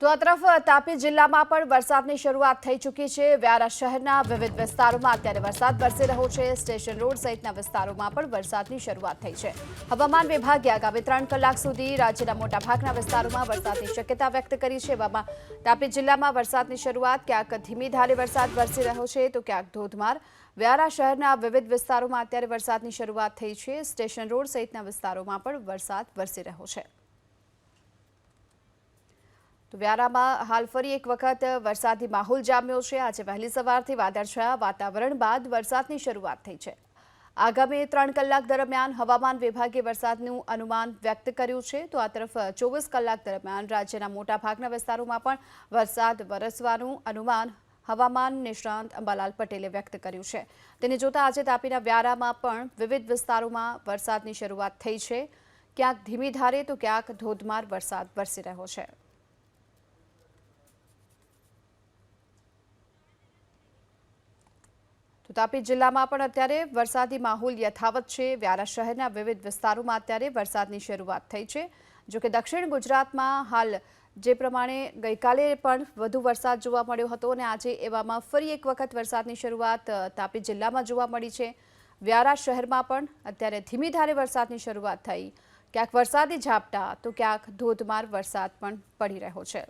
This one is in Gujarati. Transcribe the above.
તો આ તરફ તાપી જિલ્લામાં પણ વરસાદની શરૂઆત થઈ ચૂકી છે. વ્યારા શહેરના વિવિધ વિસ્તારોમાં અત્યારે વરસાદ વરસી રહ્યો છે. સ્ટેશન રોડ સહિતના વિસ્તારોમાં પણ વરસાદની શરૂઆત થઈ છે. હવામાન વિભાગે આગામી ત્રણ કલાક સુધી રાજ્યના મોટાભાગના વિસ્તારોમાં વરસાદની શક્યતા વ્યક્ત કરી છે. એવામાં તાપી જિલ્લામાં વરસાદની શરૂઆત, ક્યાંક ધીમી ધારે વરસાદ વરસી રહ્યો છે તો ક્યાંક ધોધમાર. વ્યારા શહેરના વિવિધ વિસ્તારોમાં અત્યારે વરસાદની શરૂઆત થઈ છે. સ્ટેશન રોડ સહિતના વિસ્તારોમાં પણ વરસાદ વરસી રહ્યો છે. તો વ્યારામાં હાલ ફરી એક વખત વરસાદી માહોલ જામ્યો છે. આજે વહેલી સવારથી વાદળછાયા વાતાવરણ બાદ વરસાદની શરૂઆત થઈ છે. આગામી ત્રણ કલાક દરમિયાન હવામાન વિભાગે વરસાદનું અનુમાન વ્યક્ત કર્યું છે. તો આ તરફ ચોવીસ કલાક દરમિયાન રાજ્યના મોટાભાગના વિસ્તારોમાં પણ વરસાદ વરસવાનું અનુમાન હવામાન નિષ્ણાંત અંબાલાલ પટેલે વ્યક્ત કર્યું છે. તેને જોતા આજે તાપીના વ્યારામાં પણ વિવિધ વિસ્તારોમાં વરસાદની શરૂઆત થઈ છે. ક્યાંક ધીમી ધારે તો ક્યાંક ધોધમાર વરસાદ વરસી રહ્યો છે. તો તાપી જિલ્લામાં પણ અત્યારે વરસાદી માહોલ યથાવત છે. વ્યારા શહેરના વિવિધ વિસ્તારોમાં અત્યારે વરસાદની શરૂઆત થઈ છે. જોકે દક્ષિણ ગુજરાતમાં હાલ જે પ્રમાણે ગઈકાલે પણ વધુ વરસાદ જોવા મળ્યો હતો અને આજે એવામાં ફરી એક વખત વરસાદની શરૂઆત તાપી જિલ્લામાં જોવા મળી છે. વ્યારા શહેરમાં પણ અત્યારે ધીમી ધારે વરસાદની શરૂઆત થઈ. ક્યાંક વરસાદી ઝાપટા, તો ક્યાંક ધોધમાર વરસાદ પણ પડી રહ્યો છે.